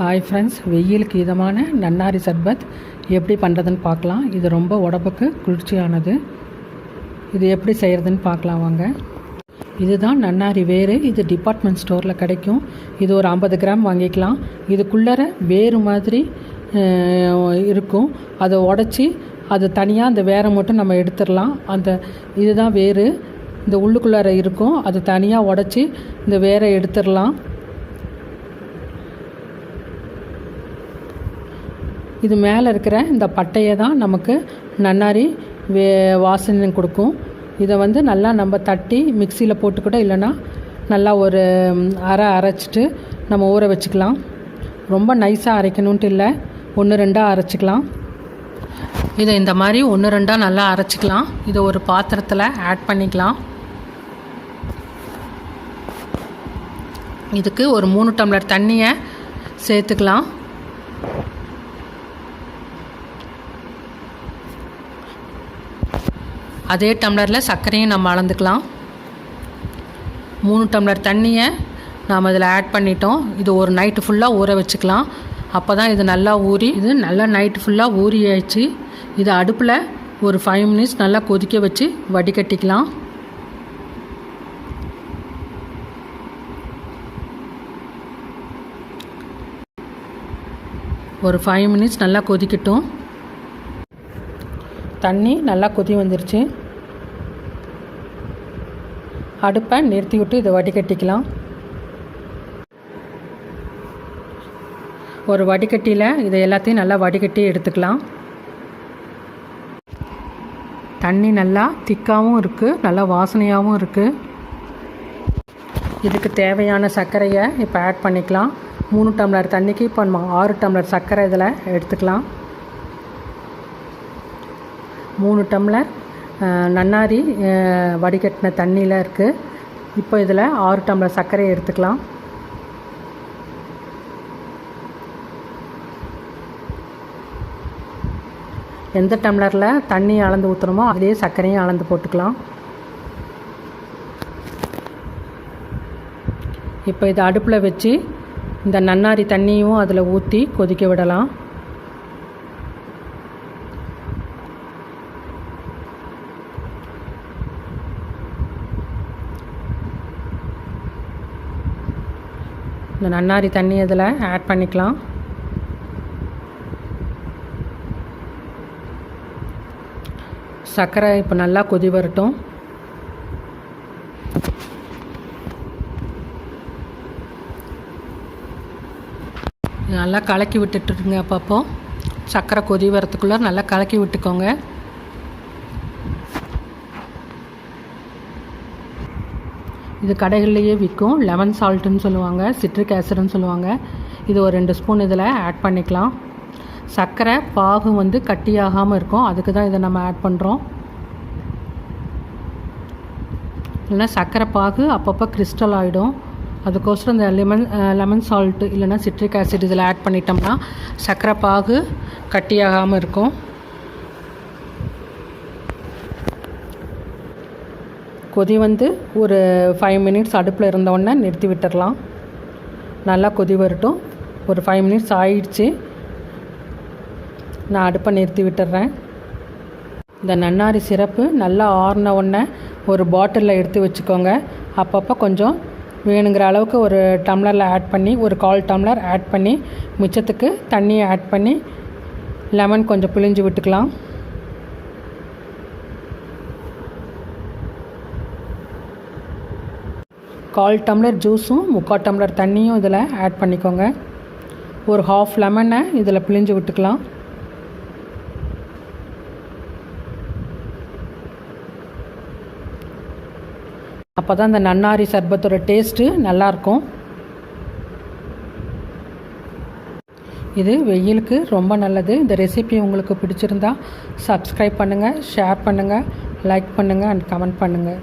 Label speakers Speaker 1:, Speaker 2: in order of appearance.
Speaker 1: Hi friends வெயிலுக்கு இதமான நன்னாரி சர்பத். எப்படி பண்ணுறதுன்னு பார்க்கலாம். இது ரொம்ப உடம்புக்கு குளிர்ச்சியானது. இது எப்படி செய்கிறதுன்னு பார்க்கலாம் வாங்க. இதுதான் நன்னாரி வேறு. இது டிபார்ட்மெண்ட் ஸ்டோரில் கிடைக்கும். இது ஒரு ஐம்பது கிராம் வாங்கிக்கலாம். இதுக்குள்ளற வேறு மாதிரி இருக்கும். அதை உடச்சி அது தனியாக அந்த வேரை மட்டும் நம்ம எடுத்துடலாம். அந்த இதுதான் வேறு. இந்த உள்ளுக்குள்ளார இருக்கும். அது தனியாக உடச்சி இந்த வேரை எடுத்துடலாம். இது மேலே இருக்கிற இந்த பட்டையை தான் நமக்கு நன்னாரி வே வாசனை கொடுக்கும். இதை வந்து நல்லா நம்ம தட்டி மிக்சியில் போட்டு கூட இல்லைன்னா நல்லா ஒரு அரை அரைச்சிட்டு நம்ம ஊற வச்சுக்கலாம். ரொம்ப நைஸாக அரைக்கணுன்ட்டு இல்லை. ஒன்று ரெண்டாக அரைச்சிக்கலாம். இதை இந்த மாதிரி ஒன்று ரெண்டாக நல்லா அரைச்சிக்கலாம். இதை ஒரு பாத்திரத்தில் ஆட் பண்ணிக்கலாம். இதுக்கு ஒரு மூணு டம்ளர் தண்ணியை சேர்த்துக்கலாம். அதே டம்ளரில் சர்க்கரையும் நம்ம அளந்துக்கலாம். மூணு டம்ளர் தண்ணியை நாம் இதில் ஆட் பண்ணிட்டோம். இது ஒரு நைட்டு ஃபுல்லாக ஊற வச்சுக்கலாம். அப்போ தான் இது நல்லா ஊறி இது நல்லா நைட்டு ஃபுல்லாக ஊறி ஆயிடுச்சு இது அடுப்பில் ஒரு ஃபைவ் மினிட்ஸ் நல்லா கொதிக்க வச்சு வடிகட்டிக்கலாம். ஒரு ஃபைவ் மினிட்ஸ் நல்லா கொதிக்கட்டும். தண்ணி நல்லா கொதி வந்துருச்சு. அடுப்பை நிறுத்தி விட்டு இதை வடிகட்டிக்கலாம். ஒரு வடிகட்டியில் இதை எல்லாத்தையும் நல்லா வடிகட்டி எடுத்துக்கலாம். தண்ணி நல்லா திக்காகவும் இருக்குது நல்லா வாசனையாகவும் இருக்குது இதுக்கு தேவையான சர்க்கரையை இப்போ ஆட் பண்ணிக்கலாம். மூணு டம்ளர் தண்ணிக்கு இப்போ நம்ம ஆறு டம்ளர் சர்க்கரை இதில் எடுத்துக்கலாம். மூணு டம்ளர் நன்னாரி வடிகட்டின தண்ணியில் இருக்குது இப்போ இதில் ஆறு டம்ளர் சர்க்கரையை எடுத்துக்கலாம். எந்த டம்ளரில் தண்ணி அளந்து ஊற்றுறோமோ அதிலே சர்க்கரையும் அளந்து போட்டுக்கலாம். இப்போ இதை அடுப்பில் வச்சு இந்த நன்னாரி தண்ணியும் அதில் ஊற்றி கொதிக்க விடலாம். இந்த நன்னாரி தண்ணி இதில் ஆட் பண்ணிக்கலாம். சர்க்கரை இப்போ நல்லா கொதி வரட்டும். நல்லா கலக்கி விட்டுட்டுருங்க அப்பப்போ. சர்க்கரை கொதி வரத்துக்குள்ளே நல்லா கலக்கி விட்டுக்கோங்க. இது கடைகள்லேயே விற்கும். லெமன் சால்ட்டுன்னு சொல்லுவாங்க சிட்ரிக் ஆசிட்னு சொல்லுவாங்க. இது ஒரு ரெண்டு ஸ்பூன் இதில் ஆட் பண்ணிக்கலாம். சர்க்கரை பாகு வந்து கட்டியாகாமல் இருக்கும். அதுக்கு தான் இதை நம்ம ஆட் பண்ணுறோம் இல்லைன்னா சர்க்கரை பாகு அப்பப்போ கிறிஸ்டல் ஆகிடும் அதுக்கோசரம் இந்த லெமன் லெமன் சால்ட்டு இல்லைன்னா சிட்ரிக் ஆசிட் இதில் ஆட் பண்ணிட்டோம்னா சர்க்கரை பாகு கட்டியாகாமல் இருக்கும். கொதி வந்து ஒரு ஃபைவ் மினிட்ஸ் அடுப்பில் இருந்தோடனே நிறுத்தி விட்டுடலாம் நல்லா கொதி வரட்டும். ஒரு ஃபைவ் மினிட்ஸ் ஆயிடுச்சு. நான் அடுப்பை நிறுத்தி விட்டுறேன். இந்த நன்னாரி சிறப்பு நல்லா ஆறின உடனே ஒரு பாட்டிலில் எடுத்து வச்சுக்கோங்க. அப்பப்போ கொஞ்சம் வேணுங்கிற அளவுக்கு ஒரு டம்ளரில் ஆட் பண்ணி ஒரு கால் டம்ளர் ஆட் பண்ணி மிச்சத்துக்கு தண்ணியை ஆட் பண்ணி லெமன் கொஞ்சம் பிழிஞ்சு விட்டுக்கலாம். கால் டம்ளர் ஜூஸும் முக்கால் டம்ளர் தண்ணியும் இதில் ஆட் பண்ணிக்கோங்க. ஒரு ஹாஃப் லெமனை இதில் பிழிஞ்சு விட்டுக்கலாம். அப்போ தான் இந்த நன்னாரி சர்பத்தோட டேஸ்ட்டு நல்லாயிருக்கும் இது வெயிலுக்கு ரொம்ப நல்லது. இந்த ரெசிபி உங்களுக்கு பிடிச்சிருந்தா சப்ஸ்கிரைப் பண்ணுங்கள் ஷேர் பண்ணுங்கள் லைக் பண்ணுங்கள் அண்ட் கமெண்ட் பண்ணுங்கள்